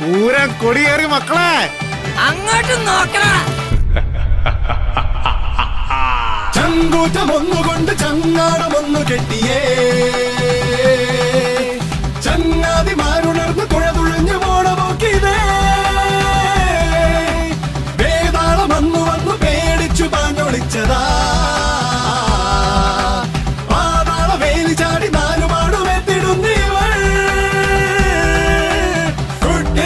പൂരം കൊടിയേറി മക്കളെ. അങ്ങോട്ട് നോക്കണ ചങ്കൂറ്റമൊന്നുകൊണ്ട് ചങ്ങാടമൊന്നു കെട്ടിയേ. ചങ്ങാതിമാരുണർന്ന് തുഴതുഴഞ്ഞു പോണമോക്കിതേ വേതാളമന്നു വന്നു പേടിച്ചു പാഞ്ഞൊളിച്ചതാ.